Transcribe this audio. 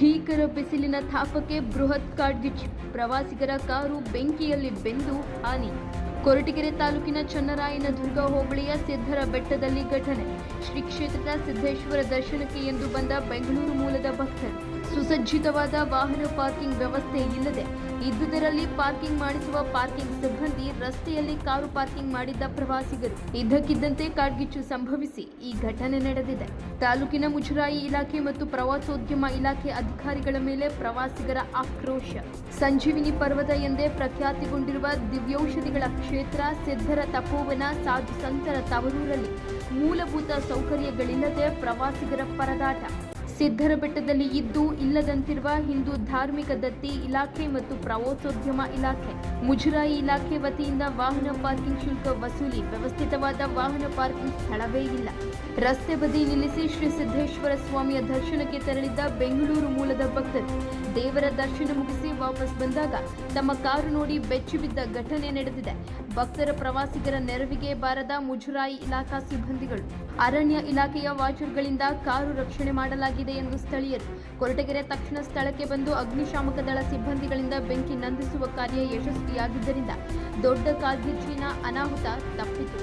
ಭೀಕರ ಬಿಸಿಲಿನ ತಾಪಕ್ಕೆ ಬೃಹತ್ ಕಾಡ್ಗಿಚ್ಚು ಪ್ರವಾಸಿಗರ ಕಾರು ಬೆಂಕಿಯಲ್ಲಿ ಬೆಂದು ಹಾನಿ. ಕೊರಟಗೆರೆ ತಾಲೂಕಿನ ಚನ್ನರಾಯನ ದುರ್ಗ ಹೋಬಳಿಯ ಸಿದ್ದರ ಬೆಟ್ಟದಲ್ಲಿ ಘಟನೆ. ಶ್ರೀ ಕ್ಷೇತ್ರದ ಸಿದ್ದೇಶ್ವರ ದರ್ಶನಕ್ಕೆ ಎಂದು ಬಂದ ಬೆಂಗಳೂರು ಮೂಲದ ಭಕ್ತರು. ಸುಸಜ್ಜಿತವಾದ ವಾಹನ ಪಾರ್ಕಿಂಗ್ ವ್ಯವಸ್ಥೆ ಇಲ್ಲದೆ ಇದ್ದುದರಲ್ಲಿ ಪಾರ್ಕಿಂಗ್ ಮಾಡಿಸುವ ಪಾರ್ಕಿಂಗ್ ಸಿಬ್ಬಂದಿ ರಸ್ತೆಯಲ್ಲಿ ಕಾರು ಪಾರ್ಕಿಂಗ್ ಮಾಡಿದ್ದ ಪ್ರವಾಸಿಗರು. ಇದ್ದಕ್ಕಿದ್ದಂತೆ ಕಾಡ್ಗಿಚ್ಚು ಸಂಭವಿಸಿ ಈ ಘಟನೆ ನಡೆದಿದೆ. ತಾಲೂಕಿನ ಮುಜರಾಯಿ ಇಲಾಖೆ ಮತ್ತು ಪ್ರವಾಸೋದ್ಯಮ ಇಲಾಖೆ ಅಧಿಕಾರಿಗಳ ಮೇಲೆ ಪ್ರವಾಸಿಗರ ಆಕ್ರೋಶ. ಸಂಜೀವಿನಿ ಪರ್ವತ ಎಂದೇ ಪ್ರಖ್ಯಾತಿಗೊಂಡಿರುವ ದಿವ್ಯೌಷಧಿಗಳ ಕ್ಷೇತ್ರ ಸಿದ್ಧರ ತಪೋವನ ಸಾಧು ಸಂತರ ತವರೂರಲ್ಲಿ ಮೂಲಭೂತ ಸೌಕರ್ಯಗಳಿಲ್ಲದೆ ಪ್ರವಾಸಿಗರ ಪರದಾಟ. ಸಿದ್ಧರ ಬೆಟ್ಟದಲ್ಲಿ ಇದ್ದು ಇಲ್ಲದಂತಿರುವ ಹಿಂದೂ ಧಾರ್ಮಿಕ ದತ್ತಿ ಇಲಾಖೆ ಮತ್ತು ಪ್ರವಾಸೋದ್ಯಮ ಇಲಾಖೆ. ಮುಜರಾಯಿ ಇಲಾಖೆ ವತಿಯಿಂದ ವಾಹನ ಪಾರ್ಕಿಂಗ್ ಶುಲ್ಕ ವಸೂಲಿ ವ್ಯವಸ್ಥಿತವಾದ ವಾಹನ ಪಾರ್ಕಿಂಗ್ ಸ್ಥಳವೇ ಇಲ್ಲ. ರಸ್ತೆ ಬದಿ ನಿಲ್ಲಿಸಿ ಶ್ರೀ ಸಿದ್ದೇಶ್ವರ ಸ್ವಾಮಿಯ ದರ್ಶನಕ್ಕೆ ತೆರಳಿದ್ದ ಬೆಂಗಳೂರು ಮೂಲದ ಭಕ್ತರು ದೇವರ ದರ್ಶನ ಮುಗಿಸಿ ವಾಪಸ್ ಬಂದಾಗ ತಮ್ಮ ಕಾರು ನೋಡಿ ಬೆಚ್ಚಿಬಿದ್ದ ಘಟನೆ ನಡೆದಿದೆ. ಭಕ್ತರ ಪ್ರವಾಸಿಗರ ನೆರವಿಗೆ ಬಾರದ ಮುಜರಾಯಿ ಇಲಾಖಾ ಸಿಬ್ಬಂದಿಗಳು ಅರಣ್ಯ ಇಲಾಖೆಯ ವಾಚರ್ಗಳಿಂದ ಕಾರು ರಕ್ಷಣೆ ಮಾಡಲಾಗಿದೆ ಎಂದು ಸ್ಥಳೀಯರು. ಕೊರಟಗೆರೆ ತಕ್ಷಣ ಸ್ಥಳಕ್ಕೆ ಬಂದು ಅಗ್ನಿಶಾಮಕ ದಳ ಸಿಬ್ಬಂದಿಗಳಿಂದ ಬೆಂಕಿ ನಂದಿಸುವ ಕಾರ್ಯ ಯಶಸ್ವಿಯಾಗಿದ್ದರಿಂದ ದೊಡ್ಡ ಕಾಲ್ಗಿಚ್ಚಿನ ಅನಾಹುತ ತಪ್ಪಿತು.